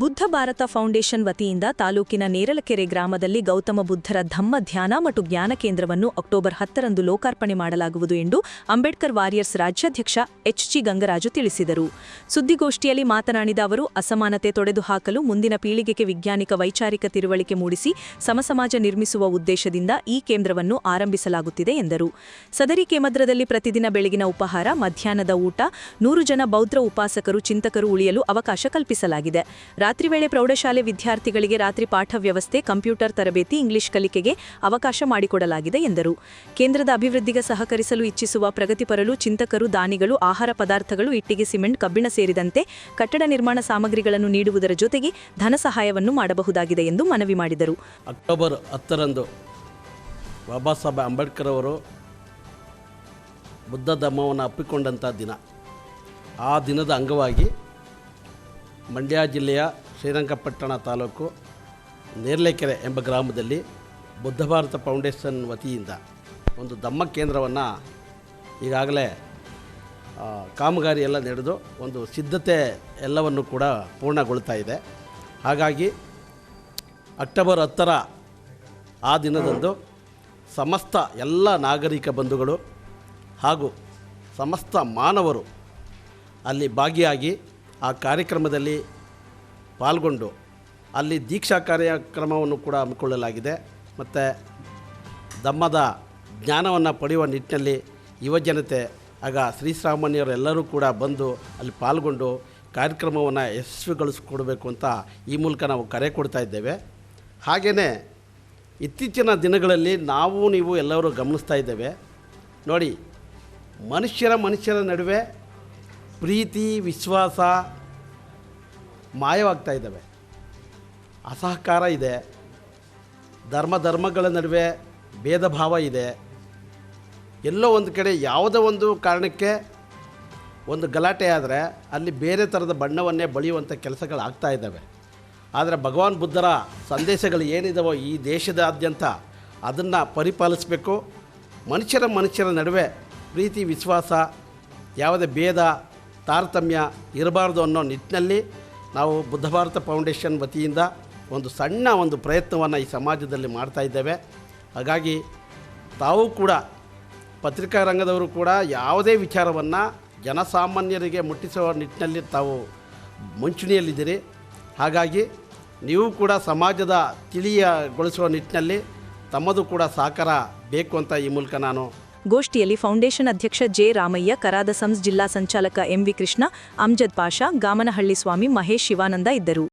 Buddha Bharat foundation ವತಿಯಿಂದ ತಾಲೂಕಿನ ನೇರಲಕೆರೆ ಗ್ರಾಮದಲ್ಲಿ ಗೌತಮ ಬುದ್ಧರ ಧಮ್ಮ ಧ್ಯಾನ ಮತ್ತು ಜ್ಞಾನ ಕೇಂದ್ರವನ್ನು ಅಕ್ಟೋಬರ್ ಹತ್ತರಂದು ಲೋಕಾರ್ಪಣೆ ಮಾಡಲಾಗುವುದು ಎಂದು ಅಂಬೇಡ್ಕರ್ ವಾರಿಯರ್ಸ್ ರಾಜ್ಯಾಧ್ಯಕ್ಷ ಎಚ್ಜಿ ಗಂಗರಾಜು ತಿಳಿಸಿದರು. ಸುದ್ದಿಗೋಷ್ಠಿಯಲ್ಲಿ ಮಾತನಾಡಿದ ಅವರು, ಅಸಮಾನತೆ ತೊಡೆದುಹಾಕಲು ಮುಂದಿನ ಪೀಳಿಗೆಗೆ ವಿಜ್ಞಾನಿಕ ವೈಚಾರಿಕ ತಿಳುವಳಿಕೆ ಮೂಡಿಸಿ ಸಮಸಮಾಜ ನಿರ್ಮಿಸುವ ಉದ್ದೇಶದಿಂದ ಈ ಕೇಂದ್ರವನ್ನು ಆರಂಭಿಸಲಾಗುತ್ತಿದೆ ಎಂದರು. ಸದರಿ ಕೇಂದ್ರದಲ್ಲಿ ಪ್ರತಿದಿನ ಬೆಳಗಿನ ಉಪಹಾರ, ಮಧ್ಯಾಹ್ನದ ಊಟ, ನೂರು ಜನ ಬೌದ್ಧ ಉಪಾಸಕರು, ಚಿಂತಕರು ಉಳಿಯಲು ಅವಕಾಶ ಕಲ್ಪಿಸಲಾಗಿದೆ. ರಾತ್ರಿ ವೇಳೆ ಪ್ರೌಢಶಾಲೆ ವಿದ್ಯಾರ್ಥಿಗಳಿಗೆ ರಾತ್ರಿ ಪಾಠ ವ್ಯವಸ್ಥೆ, ಕಂಪ್ಯೂಟರ್ ತರಬೇತಿ, ಇಂಗ್ಲಿಷ್ ಕಲಿಕೆಗೆ ಅವಕಾಶ ಮಾಡಿಕೊಡಲಾಗಿದೆ ಎಂದರು. ಕೇಂದ್ರದ ಅಭಿವೃದ್ಧಿಗೆ ಸಹಕರಿಸಲು ಇಚ್ಛಿಸುವ ಪ್ರಗತಿಪರಲು ಚಿಂತಕರು, ದಾನಿಗಳು, ಆಹಾರ ಪದಾರ್ಥಗಳು, ಇಟ್ಟಿಗೆ, ಸಿಮೆಂಟ್, ಕಬ್ಬಿಣ ಸೇರಿದಂತೆ ಕಟ್ಟಡ ನಿರ್ಮಾಣ ಸಾಮಗ್ರಿಗಳನ್ನು ನೀಡುವುದರ ಜೊತೆಗೆ ಧನ ಸಹಾಯವನ್ನು ಮಾಡಬಹುದಾಗಿದೆ ಎಂದು ಮನವಿ ಮಾಡಿದರು. ಅಕ್ಟೋಬರ್ ಹತ್ತರಂದು ಬಾಬಾ ಸಾಹೇಬ್ ಅಂಬೇಡ್ಕರ್ ಅವರು ಬುದ್ಧ ಧರ್ಮವನ್ನು ಅಪ್ಪಿಕೊಂಡಂಥ ದಿನ. ಆ ದಿನದ ಅಂಗವಾಗಿ ಮಂಡ್ಯ ಜಿಲ್ಲೆಯ ಶ್ರೀರಂಗಪಟ್ಟಣ ತಾಲೂಕು ನೇರ್ಲೆಕೆರೆ ಎಂಬ ಗ್ರಾಮದಲ್ಲಿ ಬುದ್ಧ ಭಾರತ ಫೌಂಡೇಶನ್ ವತಿಯಿಂದ ಒಂದು ಧಮ್ಮ ಕೇಂದ್ರವನ್ನು ಈಗಾಗಲೇ ಕಾಮಗಾರಿ ಎಲ್ಲ ನಡೆದು ಒಂದು ಸಿದ್ಧತೆ ಎಲ್ಲವನ್ನು ಕೂಡ ಪೂರ್ಣಗೊಳ್ತಾ ಇದೆ. ಹಾಗಾಗಿ ಅಕ್ಟೋಬರ್ ಹತ್ತರ ಆ ದಿನದಂದು ಸಮಸ್ತ ಎಲ್ಲ ನಾಗರಿಕ ಬಂಧುಗಳು ಹಾಗೂ ಸಮಸ್ತ ಮಾನವರು ಅಲ್ಲಿ ಭಾಗಿಯಾಗಿ ಆ ಕಾರ್ಯಕ್ರಮದಲ್ಲಿ ಪಾಲ್ಗೊಂಡು ಅಲ್ಲಿ ದೀಕ್ಷಾ ಕಾರ್ಯಕ್ರಮವನ್ನು ಕೂಡ ಹಮ್ಮಿಕೊಳ್ಳಲಾಗಿದೆ. ಮತ್ತು ಧಮ್ಮದ ಜ್ಞಾನವನ್ನು ಪಡೆಯುವ ನಿಟ್ಟಿನಲ್ಲಿ ಯುವಜನತೆ ಆಗ ಶ್ರೀಸಾಮಾನ್ಯರೆಲ್ಲರೂ ಕೂಡ ಬಂದು ಅಲ್ಲಿ ಪಾಲ್ಗೊಂಡು ಕಾರ್ಯಕ್ರಮವನ್ನು ಯಶಸ್ವಿಗೊಳಿಸ್ಕೊಡ್ಬೇಕು ಅಂತ ಈ ಮೂಲಕ ನಾವು ಕರೆ ಕೊಡ್ತಾ ಇದ್ದೇವೆ. ಹಾಗೆಯೇ ಇತ್ತೀಚಿನ ದಿನಗಳಲ್ಲಿ ನಾವು, ನೀವು ಎಲ್ಲರೂ ಗಮನಿಸ್ತಾ ಇದ್ದೇವೆ. ನೋಡಿ, ಮನುಷ್ಯರ ಮನುಷ್ಯರ ನಡುವೆ ಪ್ರೀತಿ, ವಿಶ್ವಾಸ ಮಾಯವಾಗ್ತಾ ಇದ್ದಾವೆ. ಅಸಹಕಾರ ಇದೆ. ಧರ್ಮ, ಧರ್ಮಗಳ ನಡುವೆ ಭೇದ ಭಾವ ಇದೆ. ಎಲ್ಲೋ ಒಂದು ಕಡೆ ಯಾವುದೋ ಒಂದು ಕಾರಣಕ್ಕೆ ಒಂದು ಗಲಾಟೆ ಆದರೆ ಅಲ್ಲಿ ಬೇರೆ ಥರದ ಬಣ್ಣವನ್ನೇ ಬಳಿಯುವಂಥ ಕೆಲಸಗಳು ಆಗ್ತಾ ಇದ್ದಾವೆ. ಆದರೆ ಭಗವಾನ್ ಬುದ್ಧರ ಸಂದೇಶಗಳು ಏನಿದಾವೋ ಈ ದೇಶದಾದ್ಯಂತ ಅದನ್ನು ಪರಿಪಾಲಿಸಬೇಕು. ಮನುಷ್ಯರ ಮನುಷ್ಯರ ನಡುವೆ ಪ್ರೀತಿ, ವಿಶ್ವಾಸ, ಯಾವುದೇ ಭೇದ ತಾರತಮ್ಯ ಇರಬಾರ್ದು ಅನ್ನೋ ನಿಟ್ಟಿನಲ್ಲಿ ನಾವು ಬುದ್ಧ ಭಾರತ ಫೌಂಡೇಶನ್ ವತಿಯಿಂದ ಒಂದು ಸಣ್ಣ ಒಂದು ಪ್ರಯತ್ನವನ್ನು ಈ ಸಮಾಜದಲ್ಲಿ ಮಾಡ್ತಾ ಇದ್ದೇವೆ. ಹಾಗಾಗಿ ತಾವು ಕೂಡ ಪತ್ರಿಕಾ ರಂಗದವರು ಕೂಡ ಯಾವುದೇ ವಿಚಾರವನ್ನು ಜನಸಾಮಾನ್ಯರಿಗೆ ಮುಟ್ಟಿಸುವ ನಿಟ್ಟಿನಲ್ಲಿ ತಾವು ಮುಂಚೂಣಿಯಲ್ಲಿದ್ದೀರಿ. ಹಾಗಾಗಿ ನೀವು ಕೂಡ ಸಮಾಜದ ತಿಳಿಯಗೊಳಿಸುವ ನಿಟ್ಟಿನಲ್ಲಿ ತಮ್ಮದು ಕೂಡ ಸಹಕಾರ ಬೇಕು ಅಂತ ಈ ಮೂಲಕ ನಾನು ಗೋಷ್ಠಿಯಲ್ಲಿ ಫೌಂಡೇಶನ್ ಅಧ್ಯಕ್ಷ ಜೆ ರಾಮಯ್ಯ, ಕರಾದ ಸಂಸ್ ಜಿಲ್ಲಾ ಸಂಚಾಲಕ ಎಂವಿ ಕೃಷ್ಣ, ಅಮ್ಜದ್ ಪಾಷಾ, ಗಾಮನಹಳ್ಳಿ ಸ್ವಾಮಿ ಮಹೇಶ್ ಶಿವಾನಂದ ಇದ್ದರು.